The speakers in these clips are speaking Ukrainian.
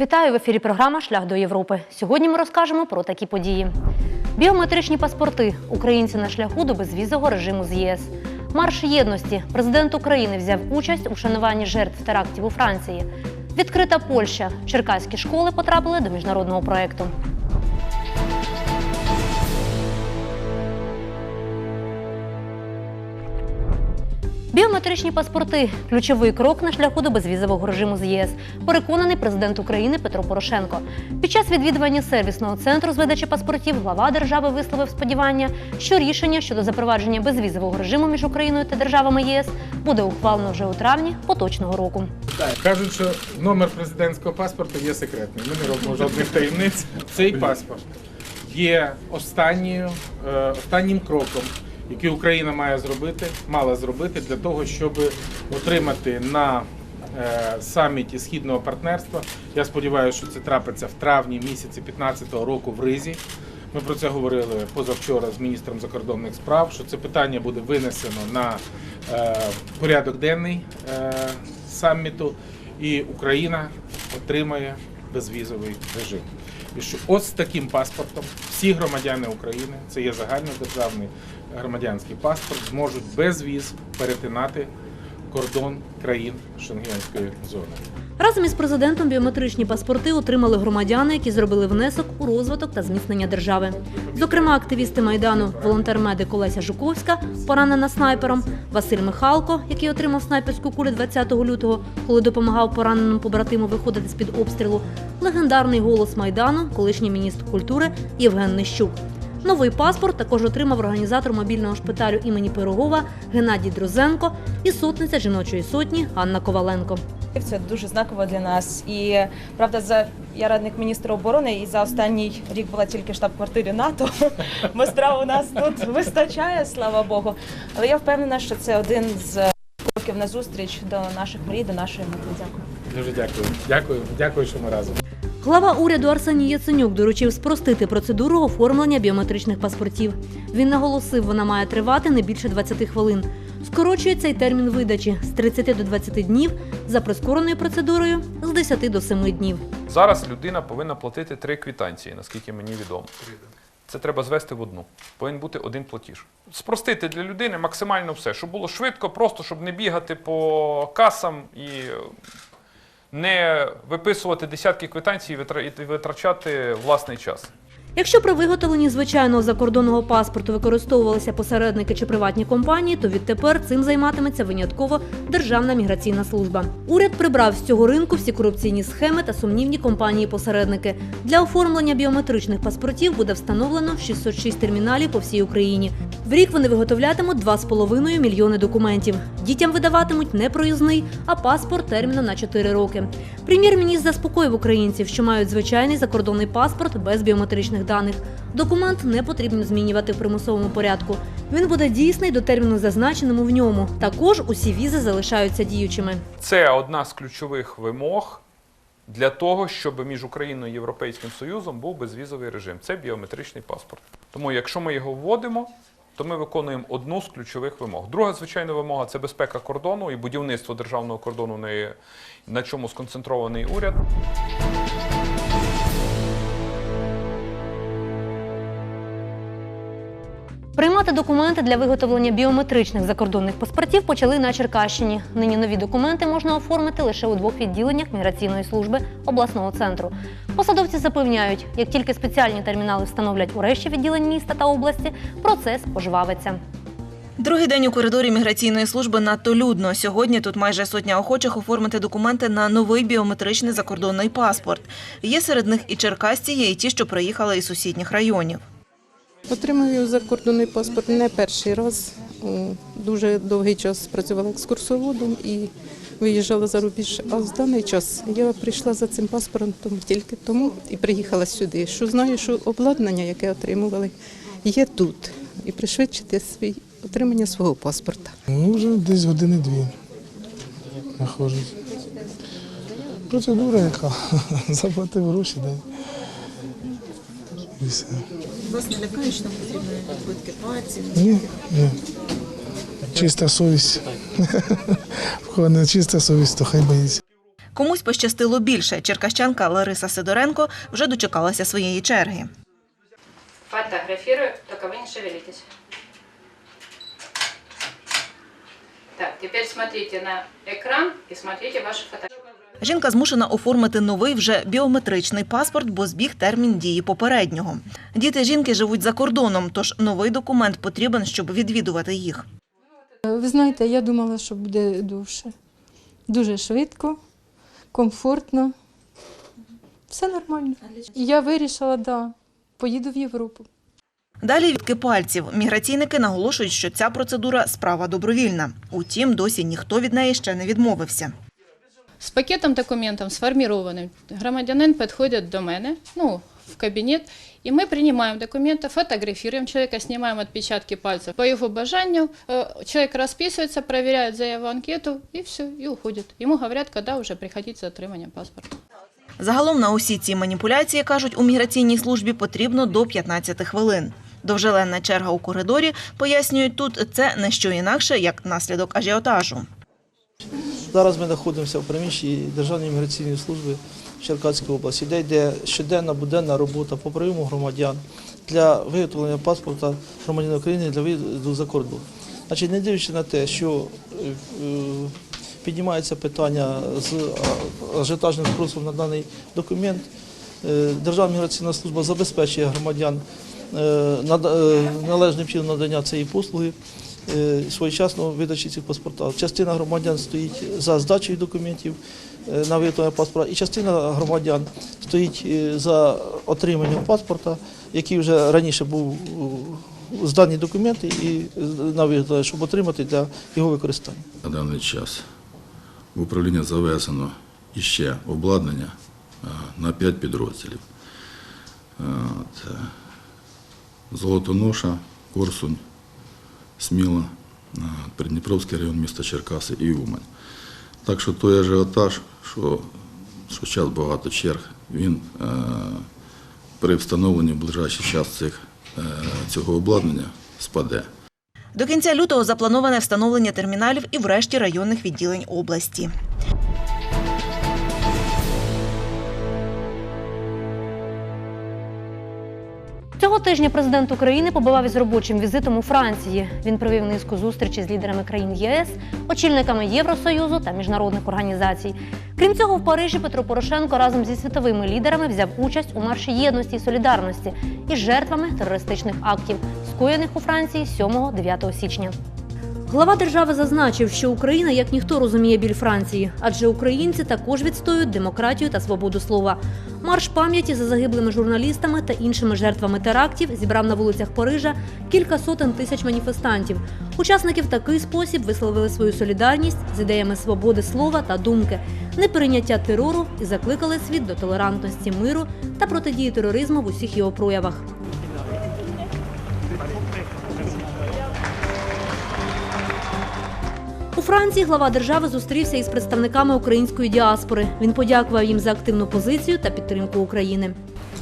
Вітаю в ефірі програма Шлях до Європи. Сьогодні ми розкажемо про такі події: біометричні паспорти. Українці на шляху до безвізового режиму з ЄС. Марш єдності. Президент України взяв участь у вшануванні жертв терактів у Франції. Відкрита Польща. Черкаські школи потрапили до міжнародного проєкту. Біометричні паспорти ключовий крок на шляху до безвізового режиму з ЄС. Переконаний президент України Петро Порошенко. Під час відвідування сервісного центру з видачі паспортів глава держави висловив сподівання, що рішення щодо запровадження безвізового режиму між Україною та державами ЄС буде ухвалено вже у травні поточного року. Кажуть, що номер президентського паспорту є секретним. Ми не робимо жодних таємниць. Цей паспорт є е, останнім кроком, який Україна має зробити, мала зробити для того, щоб отримати на е, саміті східного партнерства. Я сподіваюся, що це трапиться в травні місяці 2015 року в Ризі. Ми про це говорили позавчора з міністром закордонних справ. Що це питання буде винесено на е, порядок денний е, саміту, і Україна отримає безвізовий режим. Що ось з таким паспортом всі громадяни України, це є загальнодержавний громадянський паспорт, зможуть без віз перетинати кордон країн Шенгенської зони. Разом із президентом біометричні паспорти отримали громадяни, які зробили внесок у розвиток та зміцнення держави. Зокрема, активісти майдану, волонтер-медик Олеся Жуковська, поранена снайпером, Василь Михалко, який отримав снайперську кулю 20 лютого, коли допомагав пораненому побратиму виходити з під обстрілу. Легендарний голос майдану, колишній міністр культури Євген Нищук. Новий паспорт також отримав організатор мобільного шпиталю імені Пирогова Геннадій Дрозенко і сотниця жіночої сотні Анна Коваленко. Це дуже знаково для нас. І правда, за я радник міністра оборони, і за останній рік була тільки штаб-квартирі НАТО. Бо у нас тут вистачає, слава Богу. Але я впевнена, що це один з кроків на зустріч до наших мрій, до нашої мети. Дякую. Дуже дякую. Дякую, дякую, що ми разом. Глава уряду Арсеній Яценюк доручив спростити процедуру оформлення біометричних паспортів. Він наголосив, вона має тривати не більше 20 хвилин. Скорочує цей термін видачі з 30 до 20 днів, за прискореною процедурою з 10 до 7 днів. Зараз людина повинна платити три квитанції, наскільки мені відомо. Це треба звести в одну. Повинен бути один платіж. Спростити для людини максимально все, щоб було швидко, просто щоб не бігати по касам і не виписувати десятки квитанцій і витрачати власний час. Якщо при виготовленні звичайного закордонного паспорту використовувалися посередники чи приватні компанії, то відтепер цим займатиметься винятково Державна міграційна служба. Уряд прибрав з цього ринку всі корупційні схеми та сумнівні компанії-посередники. Для оформлення біометричних паспортів буде встановлено 606 терміналів по всій Україні. В рік вони виготовлятимуть 2,5 мільйони документів. Дітям видаватимуть не проїзний, а паспорт терміном на 4 роки. Прем'єр-міністр заспокоїв українців, що мають звичайний закордонний паспорт без біометричних даних. Документ не потрібно змінювати в примусовому порядку. Він буде дійсний до терміну, зазначеному в ньому. Також усі візи залишаються діючими. Це одна з ключових вимог для того, щоб між Україною і Європейським Союзом був безвізовий режим. Це біометричний паспорт. Тому, якщо ми його вводимо, то ми виконуємо одну з ключових вимог. Друга, звичайна вимога це безпека кордону і будівництво державного кордону, на чому сконцентрований уряд. Приймати документи для виготовлення біометричних закордонних паспортів почали на Черкащині. Нині нові документи можна оформити лише у двох відділеннях міграційної служби обласного центру. Посадовці запевняють, як тільки спеціальні термінали встановлять у решті відділень міста та області, процес пожвавиться. Другий день у коридорі міграційної служби надто людно. Сьогодні тут майже сотня охочих оформити документи на новий біометричний закордонний паспорт. Є серед них і черкасці, є і ті, що приїхали із сусідніх районів. Отримую закордонний паспорт не перший раз. Дуже довгий час працювала екскурсоводом і виїжджала за рубіж. А в даний час я прийшла за цим паспортом тільки тому і приїхала сюди. Що знаю, що обладнання, яке отримували, є тут. І пришвидшити свій отримання свого паспорта. Ну, вже десь години дві знаходжусь. Процедура яка? Заплатив гроші, да. І. Вас не лякає, що там потрібні відбитки пальців? Ні, ні. Чиста совість. В кого не чиста совість, то хай боїться. Комусь пощастило більше. Черкащанка Лариса Сидоренко вже дочекалася своєї черги. Фотографирую, только вы не шевелитесь. Так, теперь смотрите на экран и смотрите ваши фотографии. Жінка змушена оформити новий вже біометричний паспорт, бо збіг термін дії попереднього. Діти жінки живуть за кордоном, тож новий документ потрібен, щоб відвідувати їх. Ви знаєте, я думала, що буде довше. Дуже швидко, комфортно. Все нормально. І я вирішила, да, поїду в Європу. Далі відки пальців. Міграційники наголошують, що ця процедура справа добровільна. Утім, досі ніхто від неї ще не відмовився. З пакетом документів сформованим громадянин підходить до мене, ну, в кабінет, і ми приймаємо документи, фотографуємо чоловіка, знімаємо відпечатки пальців. По його бажанню э, чоловік розписується, перевіряє заяву анкету і все, і уходить. Йому говорять, коли вже приходить за отриманням паспорта. Загалом на усі ці маніпуляції, кажуть, у міграційній службі потрібно до 15 хвилин. Довжеленна черга у коридорі, пояснюють тут, це не що інакше, як наслідок ажіотажу. Зараз ми знаходимося в приміщенні Державної міграційної служби в Черкаській області, де йде щоденна буденна робота по прийому громадян для виготовлення паспорта громадянина України для виїзду за кордон. Значить, не дивлячись на те, що е, піднімається питання з а, ажіотажним спросом на даний документ, е, Державна міграційна служба забезпечує громадян е, належним чином надання цієї послуги своєчасно видачі цих паспортів. Частина громадян стоїть за здачею документів е, на виготовлення паспорта, і частина громадян стоїть е, за отриманням паспорта, який вже раніше був е, здані документи і е, на виготовлення, щоб отримати для його використання. На даний час в управління завезено іще обладнання е, на 5 підрозділів. Е, Золотоноша, Корсунь, Сміла, Придніпровський район міста Черкаси і Умань. Так що той ажіотаж, що, що зараз багато черг, він е, при встановленні в ближайший час цих, е, цього обладнання спаде. До кінця лютого заплановане встановлення терміналів і в решті районних відділень області. Тижня президент України побував із робочим візитом у Франції. Він провів низку зустрічей з лідерами країн ЄС, очільниками Євросоюзу та міжнародних організацій. Крім цього, в Парижі Петро Порошенко разом зі світовими лідерами взяв участь у марші єдності і солідарності із жертвами терористичних актів, скоєних у Франції 7-9 січня. Глава держави зазначив, що Україна як ніхто розуміє біль Франції, адже українці також відстоюють демократію та свободу слова. Марш пам'яті за загиблими журналістами та іншими жертвами терактів зібрав на вулицях Парижа кілька сотень тисяч маніфестантів. Учасники в такий спосіб висловили свою солідарність з ідеями свободи слова та думки, неприйняття терору і закликали світ до толерантності миру та протидії тероризму в усіх його проявах. У Франції глава держави зустрівся із представниками української діаспори. Він подякував їм за активну позицію та підтримку України.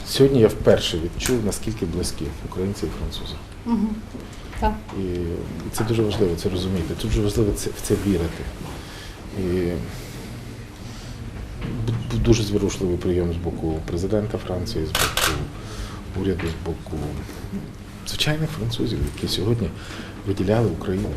Сьогодні я вперше відчув, наскільки близькі українці і французи. Так. І це дуже важливо це розуміти. Дуже важливо в це вірити. І був дуже зворушливий прийом з боку президента Франції, з боку уряду, з боку звичайних французів, які сьогодні виділяли Україну,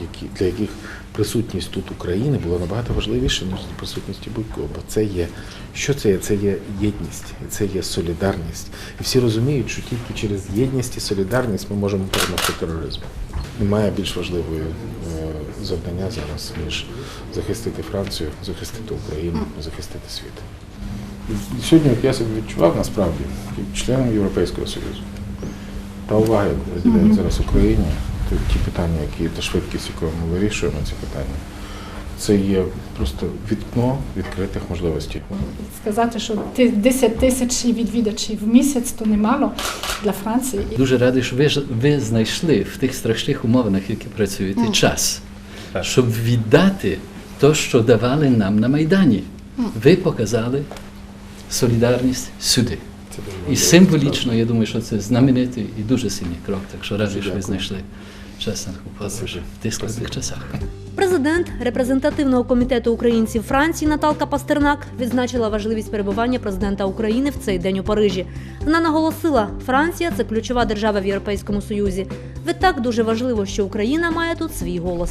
які, для яких присутність тут України була набагато важливіше, ніж присутність будь-кого. Бо це є, що це є? Це є єдність, це є солідарність. І всі розуміють, що тільки через єдність і солідарність ми можемо перемогти тероризм. Немає більш важливої е, завдання зараз, ніж захистити Францію, захистити Україну, захистити світ. Сьогодні от я себе відчував насправді як членом Європейського Союзу. Та увага, яку приділяють зараз Україні, ті- питання, які та швидкість, якою ми вирішуємо ці питання, це є просто вікно відкритих можливостей. Сказати, що ти 10 тисяч відвідувачів в місяць то немало для Франції. Дуже радий, що ви, ж- ви знайшли в тих страшних умовах, які працюєте, час, щоб віддати те, що давали нам на Майдані. Ви показали солідарність сюди. І символічно, я думаю, що це знаменитий і дуже сильний крок. Так що радий, що ви знайшли час на таку подорож в тих складних часах. Президент репрезентативного комітету українців Франції Наталка Пастернак відзначила важливість перебування президента України в цей день у Парижі. Вона наголосила, Франція це ключова держава в Європейському Союзі. Відтак дуже важливо, що Україна має тут свій голос.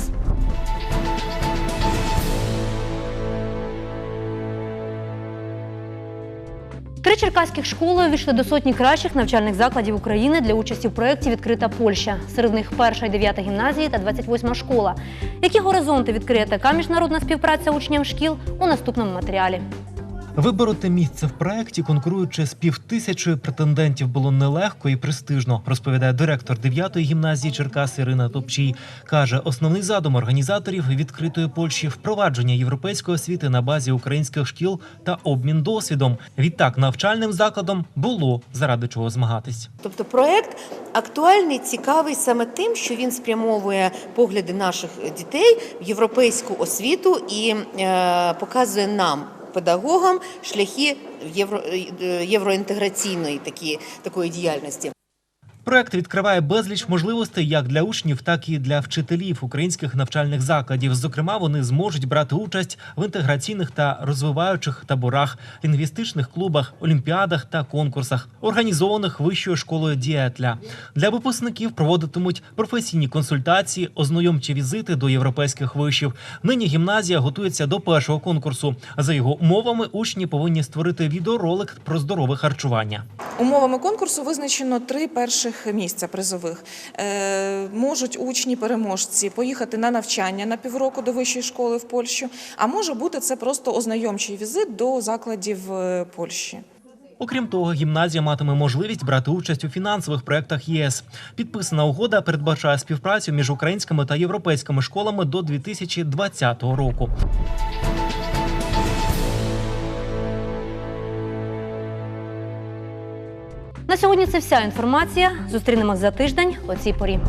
Черкаських школи увійшли до сотні кращих навчальних закладів України для участі в проєкті Відкрита Польща. Серед них перша і дев'ята гімназії та 28 школа. Які горизонти відкриє така міжнародна співпраця учням шкіл у наступному матеріалі. Вибороти місце в проєкті, конкуруючи з півтисячою претендентів, було нелегко і престижно, розповідає директор 9-ї гімназії Черкас Ірина Топчій. Каже, основний задум організаторів відкритої Польщі впровадження європейської освіти на базі українських шкіл та обмін досвідом. Відтак, навчальним закладом було заради чого змагатись. Тобто проект актуальний, цікавий саме тим, що він спрямовує погляди наших дітей в європейську освіту і е, показує нам. Педагогам шляхи євро, е, євроінтеграційної такі, такої діяльності. Проект відкриває безліч можливостей як для учнів, так і для вчителів українських навчальних закладів. Зокрема, вони зможуть брати участь в інтеграційних та розвиваючих таборах, лінгвістичних клубах, олімпіадах та конкурсах, організованих вищою школою дієтля. Для випускників проводитимуть професійні консультації, ознайомчі візити до європейських вишів. Нині гімназія готується до першого конкурсу. За його умовами, учні повинні створити відеоролик про здорове харчування. Умовами конкурсу визначено три перших місця призових. Е, можуть учні-переможці поїхати на навчання на півроку до вищої школи в Польщу, а може бути це просто ознайомчий візит до закладів е, Польщі. Окрім того, гімназія матиме можливість брати участь у фінансових проєктах ЄС. Підписана угода передбачає співпрацю між українськими та європейськими школами до 2020 року. На сьогодні це вся інформація. Зустрінемось за тиждень о цій порі.